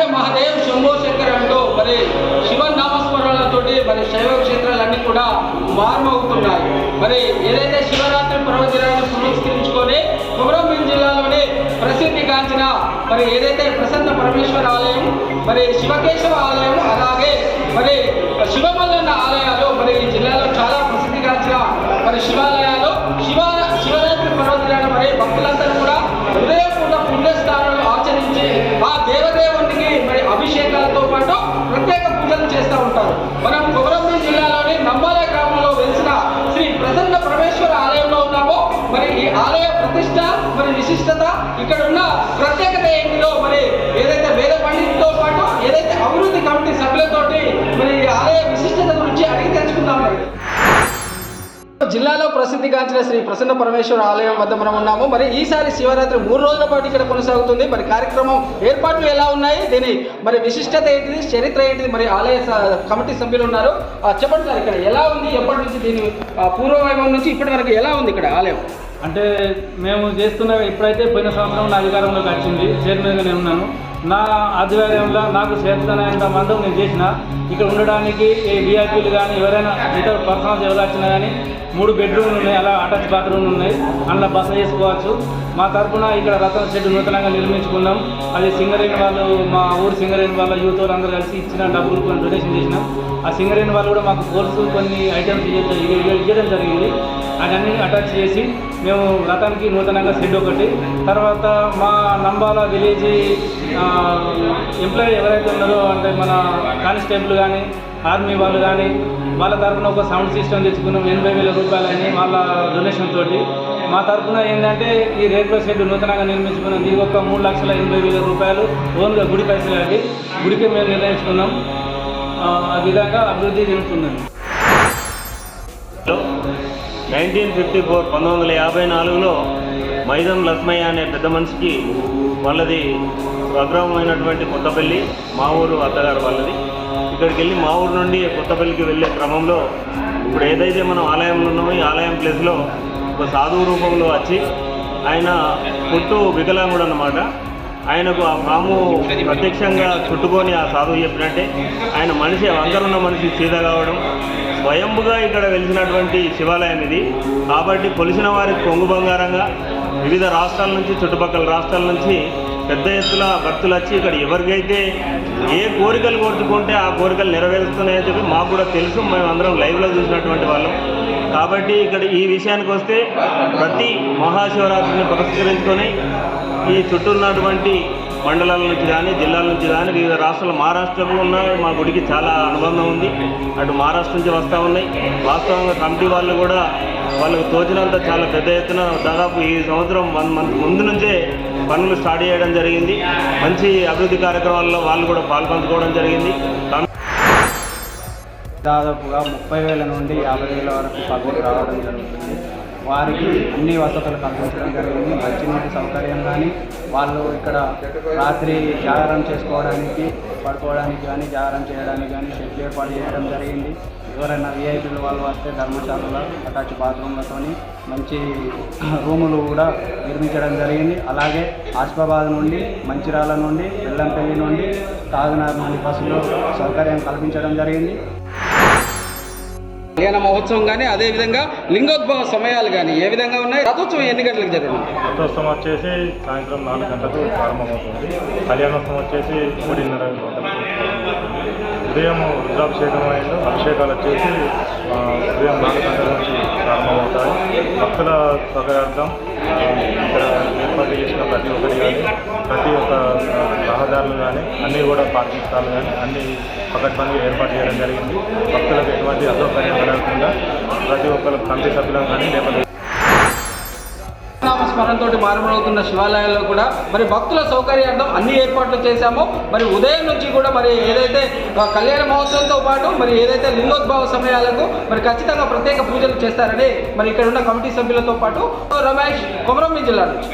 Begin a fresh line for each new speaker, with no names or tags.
హర మహాదేవ్ శంభో శంకర్ అంటూ మరి శివ నామస్మరణలతోటి మరి శైవ క్షేత్రాలన్నీ కూడా మారుమవుతున్నాయి మరి ఏదైతే శివరాత్రి పర్వదినాన్ని పురస్కరించుకొని కుమరంభీం జిల్లాలోని ప్రసిద్ధి గాంచిన మరి ఏదైతే ప్రసన్న పరమేశ్వర ఆలయం మరి శివకేశవ ఆలయం అలాగే మరి శివమల్లన్న అభిషేకాలతో పాటు ప్రత్యేక పూజలు చేస్తూ ఉంటారు. మనం కొమరంభీ జిల్లాలోని నంబాల గ్రామంలో వెలిసిన శ్రీ ప్రసన్న పరమేశ్వర ఆలయంలో ఉన్నాము. మరి ఈ ఆలయ ప్రతిష్ట మరి విశిష్టత ఇక్కడ ఉన్న ప్రత్యేకత ఏంటిలో మరి ఏదైతే వేద పండితులతో పాటు ఏదైతే అభివృద్ధి కమిటీ సభ్యులతోటి జిల్లాలో ప్రసిద్ధిగాంచిన శ్రీ ప్రసన్న పరమేశ్వర ఆలయం వద్ద మనం ఉన్నాము. మరి ఈసారి శివరాత్రి మూడు రోజుల పాటు ఇక్కడ కొనసాగుతుంది. మరి కార్యక్రమం ఏర్పాట్లు ఎలా ఉన్నాయి? దీని మరి విశిష్టత ఏంటిది? చరిత్ర ఏంటిది? మరి ఆలయ స- కమిటీ సభ్యులు ఉన్నారు. చెప్పండి సార్ ఇక్కడ ఎలా ఉంది? ఎప్పటి నుంచి దీని పూర్వ పూర్వవైభవం నుంచి ఇప్పటి వరకు ఎలా ఉంది ఇక్కడ ఆలయం?
అంటే మేము చేస్తున్న ఇప్పుడైతే పోయిన సంవత్సరం నా అధికారంలోకి వచ్చింది చైర్మన్గా నేను ఉన్నాను. నా ఆధ్వర్యంలో నాకు చేతనైనంత మందం నేను చేసిన. ఇక్కడ ఉండడానికి ఏ వీఐపీలు కానీ ఎవరైనా ఇతర పర్సనల్స్ ఎవరు వచ్చినా కానీ మూడు బెడ్రూమ్లు ఉన్నాయి అలా అటాచ్ బాత్రూమ్లు ఉన్నాయి. అందులో బస చేసుకోవచ్చు. మా తరపున ఇక్కడ రతన షెడ్ నూతనంగా నిర్మించుకున్నాం. అది సింగరేణి వాళ్ళు మా ఊరు సింగరేణి వాళ్ళ యూత్ వాళ్ళందరూ కలిసి ఇచ్చిన డబ్బులు కొన్ని డొనేషన్ చేసినాం. ఆ సింగరేణి వాళ్ళు కూడా మాకు కోర్సు కొన్ని ఐటమ్స్ ఇవ్వడం జరిగింది. అవన్నీ అటాచ్ చేసి మేము రథానికి నూతనంగా షెడ్ ఒకటి. తర్వాత మా నంబాల విలేజ్ ఎంప్లాయీ ఎవరైతే ఉన్నారో అంటే మన కానిస్టేబుల్ కానీ ఆర్మీ వాళ్ళు కానీ వాళ్ళ తరపున ఒక సౌండ్ సిస్టమ్ తెచ్చుకున్నాం. ఎనభై వేల రూపాయలని వాళ్ళ డొనేషన్ తోటి. మా తరపున ఏంటంటే ఈ రేకుల షెడ్ నూతనంగా నిర్మించుకున్నాం. దీనికి ఒక మూడు లక్షల ఎనభై వేల రూపాయలు ఓన్గా గుడి పైసలు అవి గుడికి మేము నిర్ణయించుకున్నాం. ఆ విధంగా అభివృద్ధి చెందుతుందండి
నైన్టీన్ ఫిఫ్టీ ఫోర్ పంతొమ్మిది వందల యాభై నాలుగులో మైదం లక్ష్మయ్య అనే పెద్ద మనిషికి వాళ్ళది స్వగ్రామమైనటువంటి కొత్తపల్లి మా ఊరు అత్తగారు వాళ్ళది. ఇక్కడికి వెళ్ళి మా ఊరు నుండి కొత్తపల్లికి వెళ్ళే క్రమంలో ఇప్పుడు ఏదైతే మనం ఆలయంలో ఉన్నామో ఈ ఆలయం ప్లేస్లో ఒక సాధువు రూపంలో వచ్చి ఆయన పుట్టు వికలాంగుడు అన్నమాట ఆయనకు ఆ పాము ప్రత్యక్షంగా చుట్టుకొని ఆ సాధువు చెప్పినట్టే ఆయన మనిషి వంకరున్న మనిషి సీత కావడం స్వయంభుగా ఇక్కడ వెలిసినటువంటి శివాలయం ఇది. కాబట్టి కొలిసిన వారికి కొంగు బంగారంగా వివిధ రాష్ట్రాల నుంచి చుట్టుపక్కల రాష్ట్రాల నుంచి పెద్ద ఎత్తున భక్తులు వచ్చి ఇక్కడ ఎవరికైతే ఏ కోరికలు కోరుచుకుంటే ఆ కోరికలు నెరవేరుస్తున్నాయని చెప్పి మాకు కూడా తెలుసు. మేము అందరం లైవ్లో చూసినటువంటి వాళ్ళం. కాబట్టి ఇక్కడ ఈ విషయానికి వస్తే ప్రతి మహాశివరాత్రిని పురస్కరించుకొని ఈ చుట్టూ ఉన్నటువంటి మండలాల నుంచి కానీ జిల్లాల నుంచి కానీ వివిధ రాష్ట్రాలు మహారాష్ట్రలో ఉన్న మా గుడికి చాలా అనుబంధం ఉంది. అటు మహారాష్ట్ర నుంచి వస్తూ ఉన్నాయి. వాస్తవంగా కమిటీ వాళ్ళు కూడా వాళ్ళకు తోచినంత చాలా పెద్ద ఎత్తున దాదాపు ఈ సంవత్సరం వన్ మంత్ ముందు నుంచే పనులు స్టార్ట్ చేయడం జరిగింది. మంచి అభివృద్ధి కార్యక్రమాల్లో వాళ్ళు కూడా పాల్పంచుకోవడం జరిగింది.
దాదాపుగా ముప్పై వేల నుండి యాభై వేల వరకు పగులు రావడం జరుగుతుంది. వారికి అన్ని వసతులు కల్పించడం జరిగింది. మంచినీటి సౌకర్యం కానీ వాళ్ళు ఇక్కడ రాత్రి జాగారం చేసుకోవడానికి పడుకోవడానికి కానీ జాగారం చేయడానికి కానీ షెడ్ ఏర్పాటు చేయడం జరిగింది. ఎవరైనా విఐపీలు వాళ్ళు వస్తే ధర్మశాలలో అటాచ్ బాత్రూమ్లతో మంచి రూములు కూడా నిర్మించడం జరిగింది. అలాగే ఆసిఫాబాద్ నుండి మంచిరాల నుండి బెల్లంపల్లి నుండి తాగునార్ నుండి బస్సులు సౌకర్యం కల్పించడం జరిగింది.
కళ్యాణ మహోత్సవం కానీ అదే విధంగా లింగోద్భవ సమయాలు కానీ ఏ విధంగా ఉన్నాయి? రథోత్సవం ఎన్ని గంటలకు జరుగుతుంది
రథోత్సవం వచ్చేసి సాయంత్రం నాలుగు గంటలకు ప్రారంభమవుతుంది. కళ్యాణోత్సవం వచ్చేసి మూడున్నర ఉదయం రుద్రాభిషేకం అయిన అభిషేకాలు వచ్చేసి ఉదయం నాలుగు గంటల భక్తుల సౌకర్యార్థం ఇక్కడ ఏర్పాటు చేసిన ప్రతి ఒక్కరి కానీ ప్రతి ఒక్క రహదారులు కానీ అన్నీ కూడా పార్కింగ్ స్థలాలు కానీ అన్ని పకడ్బందీగా ఏర్పాటు చేయడం జరిగింది. భక్తులకు ఎటువంటి అసౌకర్యం కలగకుండా ప్రతి ఒక్కరు కమిటీ సభ్యులను కానీ లేకపోతే
స్మరణతో మారుమవుతున్న శివాలయాల్లో కూడా మరి భక్తుల సౌకర్యార్థం అన్ని ఏర్పాట్లు చేశామో. మరి ఉదయం నుంచి కూడా మరి ఏదైతే కళ్యాణ మహోత్సవంతో పాటు మరి ఏదైతే లింగోద్భవ సమయాలకు మరి ఖచ్చితంగా ప్రత్యేక పూజలు చేస్తారని మరి ఇక్కడ ఉన్న కమిటీ సభ్యులతో పాటు రమేష్ కొమరం జిల్లా నుంచి.